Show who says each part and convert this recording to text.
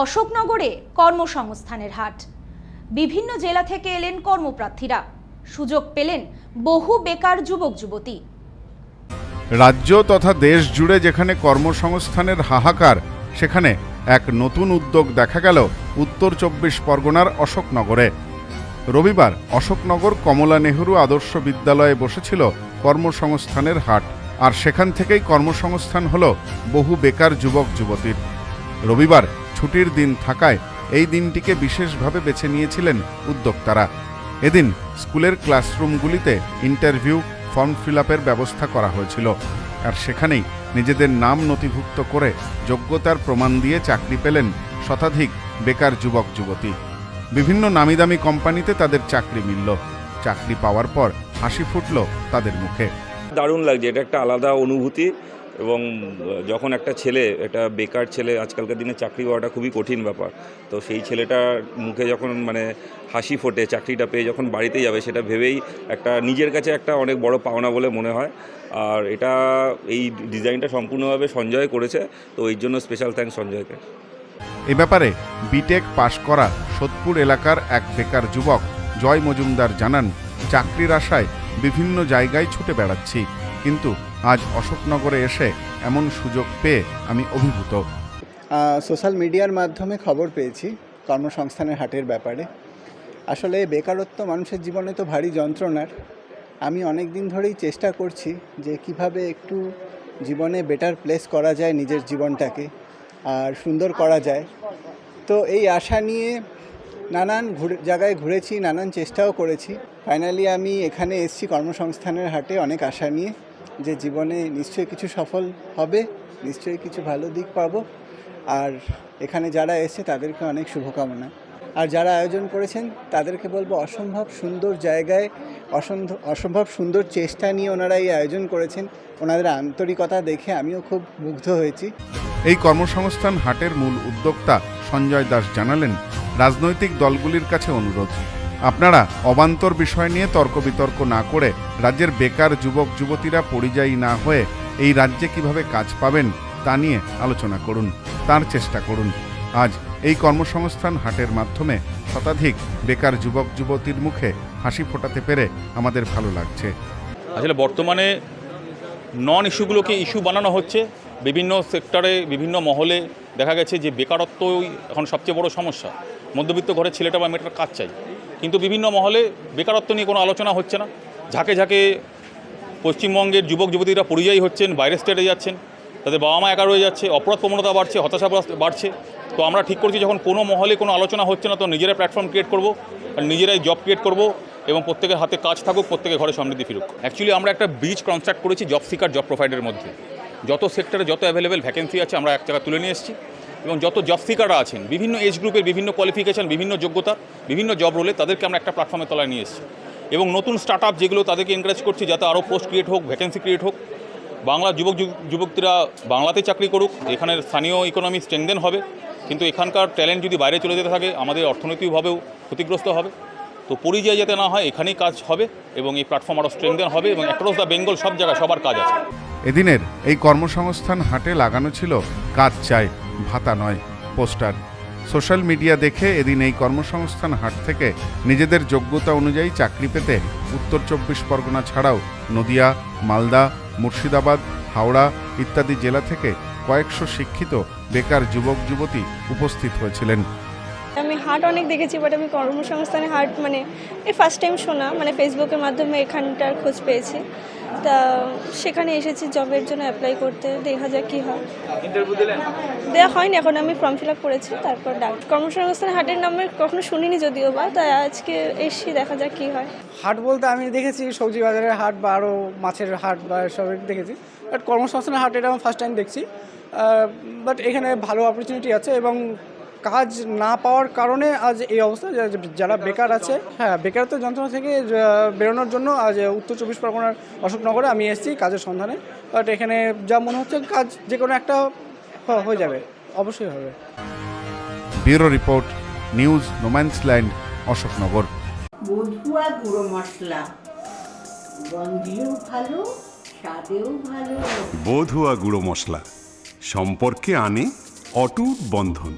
Speaker 1: অশোকনগরে কর্মসংস্থানের হাট। বিভিন্ন জেলা থেকে এলেন কর্মপ্রার্থীরা। সুযোগ পেলেন বহু বেকার যুবক, যুবতী।
Speaker 2: রাজ্য তথা দেশ জুড়ে যেখানে কর্মসংস্থানের হাহাকার, সেখানে এক নতুন উদ্যোগ দেখা গেল উত্তর চব্বিশ পরগনার অশোকনগরে। রবিবার অশোকনগর কমলা নেহরু আদর্শ বিদ্যালয়ে বসেছিল কর্মসংস্থানের হাট, আর সেখান থেকেই কর্মসংস্থান হল বহু বেকার যুবক, যুবতীর। রবিবার ছুটির দিন থাকায় এই দিনটিকে বিশেষভাবে বেছে নিয়েছিলেন উদ্যোক্তারা। এদিন স্কুলের ক্লাসরুমগুলিতে ইন্টারভিউ, ফর্ম ফিল ব্যবস্থা করা হয়েছিল। আর সেখানেই নিজেদের নাম নথিভুক্ত করে যোগ্যতার প্রমাণ দিয়ে চাকরি পেলেন শতাধিক বেকার যুবক, যুবতী। বিভিন্ন নামিদামি কোম্পানিতে তাদের চাকরি মিলল। চাকরি পাওয়ার পর হাসি ফুটল তাদের মুখে।
Speaker 3: দারুণ লাগছে, এটা একটা আলাদা অনুভূতি। এবং যখন একটা ছেলে, একটা বেকার ছেলে, আজকালকার দিনে চাকরি পাওয়াটা খুবই কঠিন ব্যাপার। তো সেই ছেলেটার মুখে যখন মানে হাসি ফোটে, চাকরিটা পেয়ে যখন বাড়িতে যাবে, সেটা ভেবেই একটা, নিজের কাছে একটা অনেক বড় পাওনা বলে মনে হয়। আর এটা, এই ডিজাইনটা সম্পূর্ণভাবে সঞ্জয় করেছে। তো এই জন্য স্পেশাল থ্যাঙ্কস সঞ্জয়কে।
Speaker 2: এ ব্যাপারে বিটেক পাশ করা সোদপুর এলাকার এক বেকার যুবক জয় মজুমদার জানান, চাকরির আশায় বিভিন্ন জায়গায় ছুটে বেড়াচ্ছি। কিন্তু আজ অশোকনগরে এসে এমন সুযোগ পেয়ে আমি অভিভূত।
Speaker 4: সোশ্যাল মিডিয়ার মাধ্যমে খবর পেয়েছি কর্মসংস্থানের হাটের ব্যাপারে। আসলে বেকারত্ব মানুষের জীবনে তো ভারী যন্ত্রণার। আমি অনেক দিন ধরেই চেষ্টা করছি যে কীভাবে একটু জীবনে বেটার প্লেস করা যায় নিজের জীবনটাকে, আর সুন্দর করা যায়। তো এই আশা নিয়ে নানান ঘুরে, জায়গায় ঘুরেছি, নানান চেষ্টাও করেছি। ফাইনালি আমি এখানে এসেছি কর্মসংস্থানের হাটে অনেক আশা নিয়ে। যে জীবনে নিশ্চয়ই কিছু সফল হবে, নিশ্চয়ই কিছু ভালো দিক পাবো। আর এখানে যারা এসেছে, তাদেরকে অনেক শুভকামনা। আর যারা আয়োজন করেছেন, তাদেরকে বলব অসম্ভব সুন্দর জায়গায় অসম্ভব অসম্ভব সুন্দর চেষ্টা নিয়ে ওনারা এই আয়োজন করেছেন। ওনাদের আন্তরিকতা দেখে আমিও খুব মুগ্ধ হয়েছি।
Speaker 2: এই কর্মসংস্থান হাটের মূল উদ্যোক্তা সঞ্জয় দাস জানালেন, রাজনৈতিক দলগুলির কাছে অনুরোধ। আপনারা অবান্তর বিষয় নিয়ে তর্ক বিতর্ক না করে রাজ্যের বেকার যুবক, যুবতীরা পরিযায়ী না হয়ে এই রাজ্যে কীভাবে কাজ পাবেন তা নিয়ে আলোচনা করুন, তার চেষ্টা করুন। আজ এই কর্মসংস্থান হাটের মাধ্যমে শতাধিক বেকার যুবক, যুবতীর মুখে হাসি ফোটাতে পেরে আমাদের ভালো লাগছে।
Speaker 5: আসলে বর্তমানে নন ইস্যুগুলোকে ইস্যু বানানো হচ্ছে। বিভিন্ন সেক্টরে বিভিন্ন মহলে দেখা গেছে যে বেকারত্বই এখন সবচেয়ে বড় সমস্যা। মধ্যবিত্ত ঘরের ছেলেটা বা মেয়েটার কাজ চাই। কিন্তু বিভিন্ন মহলে বেকারত্ব নিয়ে কোনো আলোচনা হচ্ছে না। ঝাঁকে ঝাঁকে পশ্চিমবঙ্গের যুবক যুবতীরা পরিযায়ী হচ্ছেন, বাইরের স্টেটে যাচ্ছেন, তাদের বাবা মা একা রয়ে যাচ্ছে অপরাধ প্রবণতা বাড়ছে হতাশা বাড়ছে। তো আমরা ঠিক করছি যখন কোনো মহলে কোনো আলোচনা হচ্ছে না, তো নিজেরাই প্ল্যাটফর্ম ক্রিয়েট করব আর নিজেরাই জব ক্রিয়েট করব এবং প্রত্যেকের হাতে কাজ থাকুক, প্রত্যেকের ঘরে সমৃদ্ধি ফিরুক। অ্যাকচুয়ালি আমরা একটা ব্রিজ কনস্ট্রাক্ট করেছি জব সিকার জব প্রোভাইডের মধ্যে। যত সেক্টরে যত অ্যাভেলেবেল ভ্যাকেন্সি আছে, আমরা এক জায়গায় তুলে নিয়ে এসেছি। এবং যত জব সিকাররা আছেন, বিভিন্ন এজ গ্রুপের বিভিন্ন কোয়ালিফিকেশন বিভিন্ন যোগ্যতা, বিভিন্ন জব রোলে তাদেরকে আমরা একটা প্ল্যাটফর্মে তলায় নিয়ে এসেছি। এবং নতুন স্টার্ট আপ যেগুলো তাদেরকে এনকারেজ করছি, যাতে আরও পোস্ট ক্রিয়েট হোক ভ্যাকেন্সি ক্রিয়েট হোক, বাংলা যুবক যুব- যুবকরা বাংলাতে চাকরি করুক, এখানের স্থানীয় ইকোনমি স্ট্রেংদেন হবে, কিন্তু এখানকার ট্যালেন্ট যদি বাইরে চলে যেতে থাকে, আমাদের অর্থনৈতিকভাবেও ক্ষতিগ্রস্ত হবে। তো পরিযায়ী যাতে না হয়, এখানেই কাজ হবে এবং এই প্ল্যাটফর্ম আরও স্ট্রেংদেন হবে এবং অ্যাক্রস দ্য বেঙ্গল সব জায়গায় সবার কাজ আছে।
Speaker 2: এদিনের এই কর্মসংস্থান হাটে লাগানো ছিল, কাজ চাই। ভাতা নয়, পোস্টার। সোশ্যাল মিডিয়া দেখে এদিন এই কর্মসংস্থান হাট থেকে নিজেদের যোগ্যতা অনুযায়ী চাকরি পেতে উত্তর চব্বিশ পরগনা ছাড়াও নদিয়া, মালদা, মুর্শিদাবাদ, হাওড়া ইত্যাদি জেলা থেকে কয়েকশো শিক্ষিত বেকার যুবক, যুবতী উপস্থিত হয়েছিলেন।
Speaker 6: আমি হাট অনেক দেখেছি বাট আমি কর্মসংস্থানে হাট মানে এই ফার্স্ট টাইম শোনা মানে ফেসবুকের মাধ্যমে এখানটার খোঁজ পেয়েছি। তা সেখানে এসেছি জবের জন্য অ্যাপ্লাই করতে দেখা যাক কী হয়। দেওয়া হয়নি এখন আমি ফর্ম ফিল আপ করেছি তারপর ডাক কর্মসংস্থান হাটের নামে কখনো শুনিনি যদিও বা তাই আজকে এসছি দেখা যাক কী হয়।
Speaker 7: হাট বলতে আমি দেখেছি সবজি বাজারের হাট বা আরও মাছের হাট বা সব দেখেছি। বাট কর্মসংস্থানের হাট এটা আমি ফার্স্ট টাইম দেখছি। বাট এখানে ভালো অপরচুনিটি আছে এবং কাজ না পাওয়ার কারণে আজ এই অবস্থা যারা বেকার আছে হ্যাঁ বেকারত্ব যন্ত্রণা থেকে বেরোনোর জন্য আজ উত্তর চব্বিশ পরগনার অশোকনগরে আমি এসেছি কাজের সন্ধানে। বাট এখানে যা মনে হচ্ছে কাজ যে কোনো একটা হয়ে যাবে অবশ্যই হবে।
Speaker 2: Bureau report news no man's land Ashoknagar.
Speaker 8: বধুয়া গুঁড়ো মশলা। গন্ধেও ভালো স্বাদেও ভালো।
Speaker 9: বধুয়া গুঁড়ো মশলা। সম্পর্কে আনে অটুট বন্ধন।